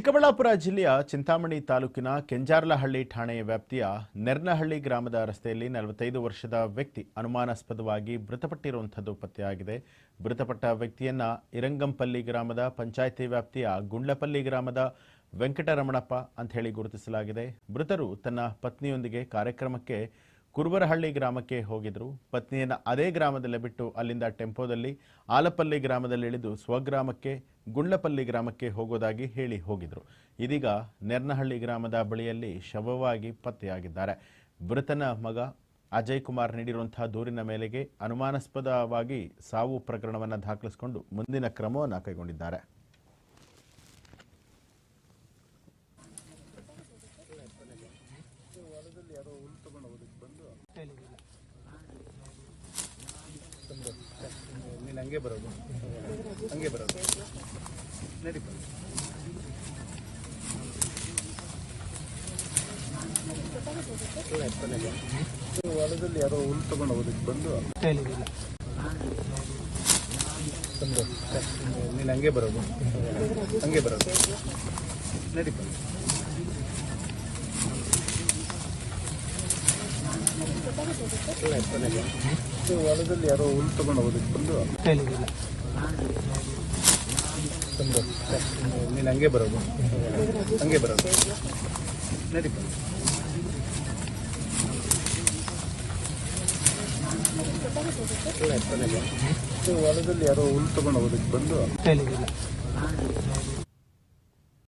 ಚಿಕ್ಕಬಳ್ಳಾಪುರ ಜಿಲ್ಲೆಯ ಚಿಂತಾಮಣಿ ತಾಲೂಕಿನ ಕೆಂಜಾರ್ಲಹಳ್ಳಿ ಠಾಣೆಯ ವ್ಯಾಪ್ತಿಯ ನೆರ್ನಹಳ್ಳಿ ಗ್ರಾಮದ ರಸ್ತೆಯಲ್ಲಿ ನಲವತ್ತೈದು ವರ್ಷದ ವ್ಯಕ್ತಿ ಅನುಮಾನಾಸ್ಪದವಾಗಿ ಮೃತಪಟ್ಟಿರುವಂಥದ್ದು ಪತ್ತೆಯಾಗಿದೆ. ಮೃತಪಟ್ಟ ವ್ಯಕ್ತಿಯನ್ನ ಇರಂಗಂಪಲ್ಲಿ ಗ್ರಾಮದ ಪಂಚಾಯಿತಿ ವ್ಯಾಪ್ತಿಯ ಗುಂಡ್ಲಪಲ್ಲಿ ಗ್ರಾಮದ ವೆಂಕಟರಮಣಪ್ಪ ಅಂತ ಹೇಳಿ ಗುರುತಿಸಲಾಗಿದೆ. ಮೃತರು ತನ್ನ ಪತ್ನಿಯೊಂದಿಗೆ ಕಾರ್ಯಕ್ರಮಕ್ಕೆ ಕುರುಬರಹಳ್ಳಿ ಗ್ರಾಮಕ್ಕೆ ಹೋಗಿದ್ರು. ಪತ್ನಿಯನ್ನು ಅದೇ ಗ್ರಾಮದಲ್ಲೇ ಬಿಟ್ಟು ಅಲ್ಲಿಂದ ಟೆಂಪೋದಲ್ಲಿ ಆಲಪಲ್ಲಿ ಗ್ರಾಮದಲ್ಲಿ ಇಳಿದು ಸ್ವಗ್ರಾಮಕ್ಕೆ, ಗುಂಡ್ಲಪಲ್ಲಿ ಗ್ರಾಮಕ್ಕೆ ಹೋಗೋದಾಗಿ ಹೇಳಿ ಹೋಗಿದ್ರು. ಇದೀಗ ನೆರ್ನಹಳ್ಳಿ ಗ್ರಾಮದ ಬಳಿಯಲ್ಲಿ ಶವವಾಗಿ ಪತ್ತೆಯಾಗಿದ್ದಾರೆ. ಮೃತನ ಮಗ ಅಜಯ್ ಕುಮಾರ್ ನೀಡಿರುವಂತಹ ದೂರಿನ ಮೇಲೆಗೆ ಅನುಮಾನಾಸ್ಪದವಾಗಿ ಸಾವು ಪ್ರಕರಣವನ್ನು ದಾಖಲಿಸಿಕೊಂಡು ಮುಂದಿನ ಕ್ರಮವನ್ನು ಕೈಗೊಂಡಿದ್ದಾರೆ. ನೀನು ಹಂಗೆ ಬರೋದು ಹಂಗೆ ಬರೋದು ನಡಿ ಬಾ. ಇಲ್ಲ, ಎತ್ತನೆ ಬಾ. ಇದು ಹೊಲದಲ್ಲಿ ಯಾರೋ ಹುಲ್ಲು ತಗೊಂಡು ಹೋಗೋದಕ್ಕೆ ಬಂದು ತಂದು ನೀನು ಹಂಗೆ ಬರೋದು ಹಂಗೆ ಬರೋದು ನಡಿ. ಹೊಲದಲ್ಲಿ ಯಾರೋ ಹುಲ್ಲು ತಗೊಂಡು ಹೋಗೋದಕ್ಕೆ ಬಂದು ತಂದು ನೀನು ಹಂಗೆ ಬರೋದು ಹಂಗೆ ಬರೋದು ನಡಿ ಹೊಲದಲ್ಲಿ ಯಾರೋ ಹುಲ್ಲು ತಗೊಂಡು ಹೋಗೋದಕ್ಕೆ ಬಂದು